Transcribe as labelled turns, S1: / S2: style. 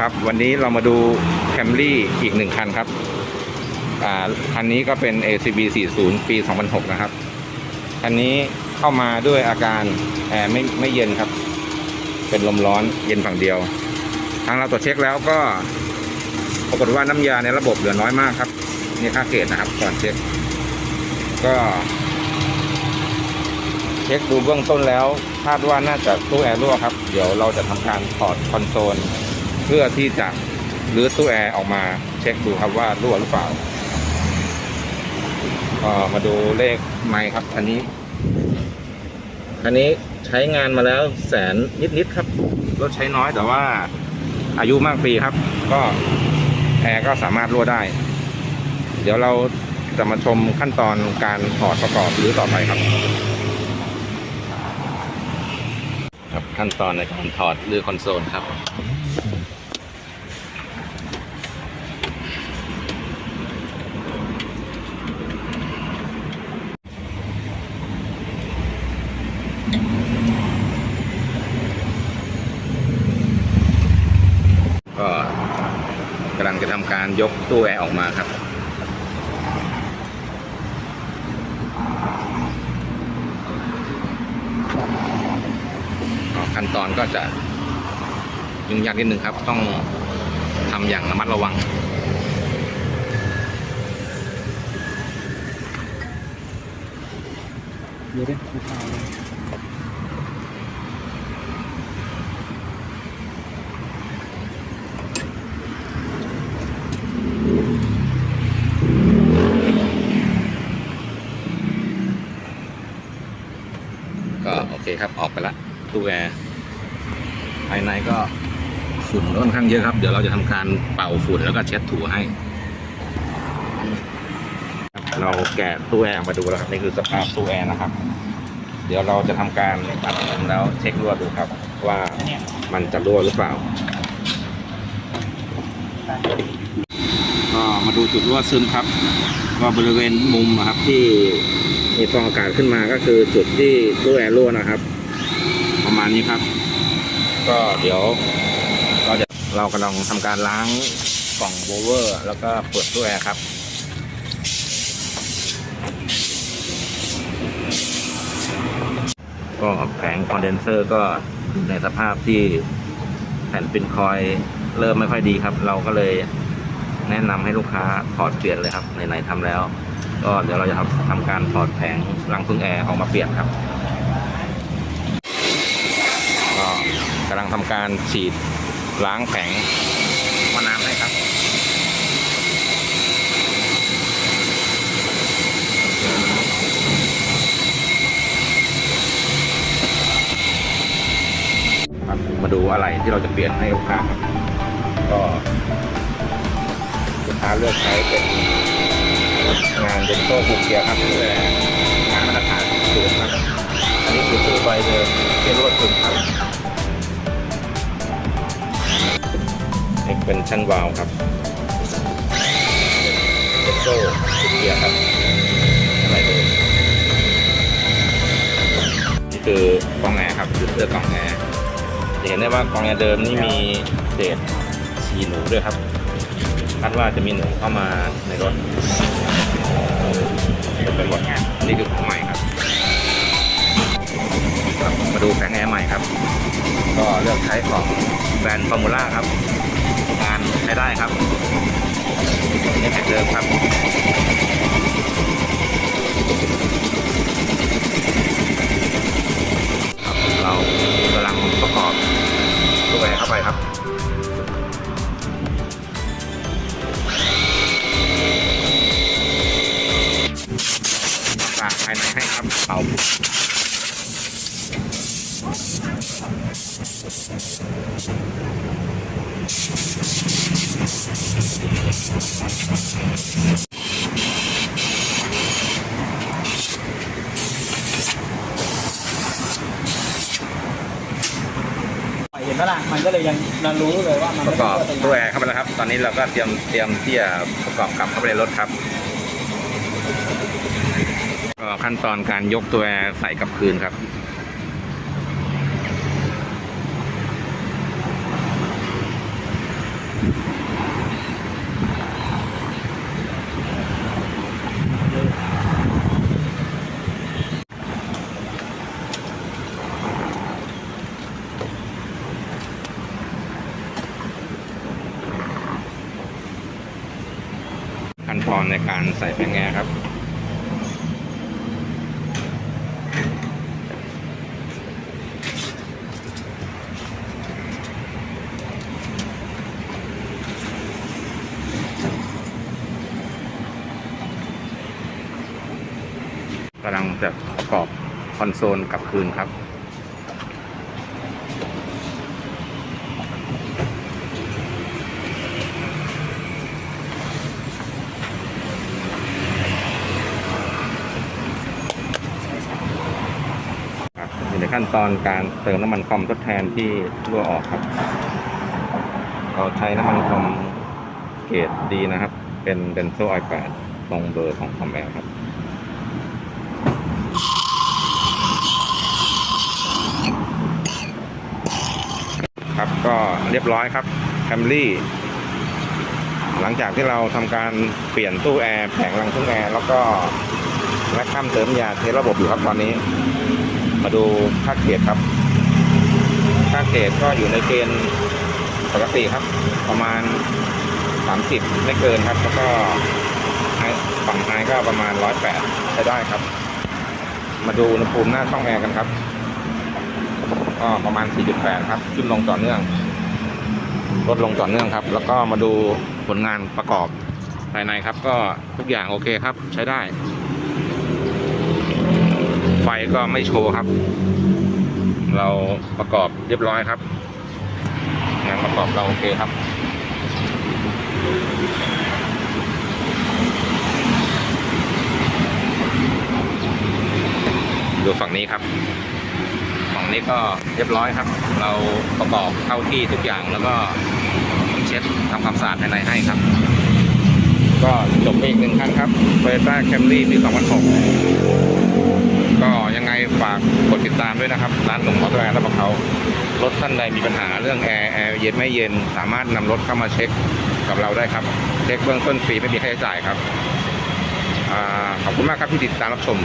S1: ครับวันนี้เรามาดูแคมรี่อีกหนึ่งคันครับอ่าคันนี้ก็เป็น ACB 40 ปี 2006 นะครับ คันนี้เข้ามาด้วยอาการแอร์ไม่ไม่เย็นครับ เป็นลมร้อนเย็นฝั่งเดียว ทางเราตรวจเช็คแล้วก็ปรากฏว่าน้ำยาในระบบเหลือน้อยมากครับนี่ค่าเกรดนะครับก่อนเช็ค ก็ เช็คดูเบื้องต้นแล้ว คาดว่าน่าจะตู้แอร์รั่วครับ เดี๋ยวเราจะทำการถอดคอนโซล พื่อที่จะรื้อตู้แอร์ออกมาเช็คดูครับว่ารั่วหรือเปล่าก็มาดูเลขไมค์ครับ อันนี้ อันนี้ใช้งานมาแล้วแสนนิดๆครับรถใช้น้อยแต่ว่าอายุมากปีครับ ก็แอร์ก็สามารถรั่วได้ เดี๋ยวเราจะมาชมขั้นตอนการถอดประกอบหรือต่อไปครับ ครับขั้นตอนในการถอดหรือคอนโซลครับ ก็กำลังจะทำ การยกตู้แอร์ออกมาครับ ขั้นตอนก็จะยุ่งยากนิดนึงครับ ต้องทำอย่างระมัดระวัง
S2: เดี๋ยวเดี๋ยวกูถ่ายเลย
S1: ก็ โอเคครับออกไปละตู้แอร์ภายในก็ฝุ่นค่อนข้างเยอะครับ เดี๋ยวเราจะทำการเป่าฝุ่นแล้วก็เช็ดถูให้ครับเราแกะตู้แอร์ออกมาดูแล้วครับนี่คือสภาพตู้แอร์นะครับ เดี๋ยวเราจะทำการตัดผมแล้วเช็ครั่วดูครับ ว่ามันจะรั่วหรือเปล่าก็มาดูจุดรั่วซึมครับ ก็บริเวณมุมอะครับที่ มีฟองอากาศขึ้นมาก็คือจุดที่ตู้แอร์รั่วนะครับ ประมาณนี้ครับ ก็เดี๋ยวเราจะเรากำลังทำการล้างกล่องโบเวอร์ แล้วก็เปิดตู้แอร์ครับก็แผงคอนเดนเซอร์ก็ในสภาพที่แผ่นปินคอยล์เริ่มไม่ค่อยดีครับ เราก็เลยแนะนำให้ลูกค้าถอดเปลี่ยนเลยครับไหนๆทำแล้ว ก็เดี๋ยวเราจะทำทำการถอดแผงรังพึ่งแอร์ออกมาเปลี่ยนครับก็กำลังทำการฉีดล้างแผงหม้อน้ำให้ครับมาดูอะไรที่เราจะเปลี่ยนให้ลูกค้าครับก็ลูกค้าเลือกใช้เป็น งานเดนโต้ผูกเกียร์ครับเพื่องานมาตรฐานสูงครับอันนี้คือตู้ใบเดิมที่รวดซึมครับนี่เป็นชั้นวาล์วครับเดนโต้ผูกเกียร์ครับอะไรเดิมนี่คือกล่องแอร์ครับคือเสื้อกล่องแอร์จะเห็นได้ว่ากล่องแอร์เดิมนี่มีเศษฉีหนูด้วยครับคาดว่าจะมีหนูเข้ามาในรถ หมดนี่คือของใหม่ครับครับมาดูแผงแอร์ใหม่ครับ ก็เลือกใช้ของแบรนด์ฟอร์มูล่าครับ งานใช้ได้ครับนี่แผงเดิมครับ เป่าเห็
S2: นไหมล่ะมันก็เลยยังยังรู้เลยว่ามัน
S1: ประกอบ
S2: ไม่ได้
S1: ตู้แอร์เข้าไปแล้วครับ ตอนนี้เราก็เตรียมเตรียมที่จะประกอบกลับเข้าไปในรถครับ ขั้นตอนการยกตัวแอร์ใส่กับคืนครับ ขั้นตอนในการใส่แผงแอร์ครับ กำลังจะประกอบคอนโซลกลับคืนครับครับ อยู่ในขั้นตอนการเติมน้ำมันคอมทดแทนที่รั่วออกครับเราใช้น้ำมันคอมเกรดดีนะครับ เป็นเบนโซไอแปดตรงเบอร์ของคอมแอร์ครับ ครับ ก็เรียบร้อยครับแคมรี่หลังจากที่เราทำการเปลี่ยนตู้แอร์แผงรังตู้แอร์แล้วก็แลกข้ามเติมยาเทระบบอยู่ครับตอนนี้ มาดูค่าเกรครับ ค่าเกรก็อยู่ในเกณฑ์ปกติครับ ประมาณ 30 ไม่เกินครับ แล้วก็ไฮฝั่งไฮก็ประมาณ 108ใช้ได้ครับ มาดูอุณหภูมิหน้าช่องแอร์กันครับ ก็ประมาณ 4.8 ครับ ขึ้นลงต่อเนื่อง ลดลงต่อเนื่องครับ แล้วก็มาดูผลงานประกอบภายในครับ ก็ทุกอย่างโอเคครับ ใช้ได้ ไฟก็ไม่โชว์ครับ เราประกอบเรียบร้อยครับ งานประกอบเราโอเคครับดูฝั่งนี้ครับ นี้ก็เรียบร้อยครับ เราประกอบเข้าที่ทุกอย่างแล้วก็เช็ดทำความสะอาดภายในให้ครับ ก็จบไปอีกหนึ่งคันครับโตโยต้าแคมรี่ปี2006ก็ยังไงฝากกดติดตามด้วยนะครับ ร้านหนุ่มมอเตอร์แอร์และเขารถท่านใดมีปัญหาเรื่องแอร์แอร์เย็นไม่เย็น สามารถนำรถเข้ามาเช็คกับเราได้ครับ เช็คเบื้องต้นฟรีไม่มีค่าใช้จ่ายครับอขอบคุณมากครับที่ติดตามรับชม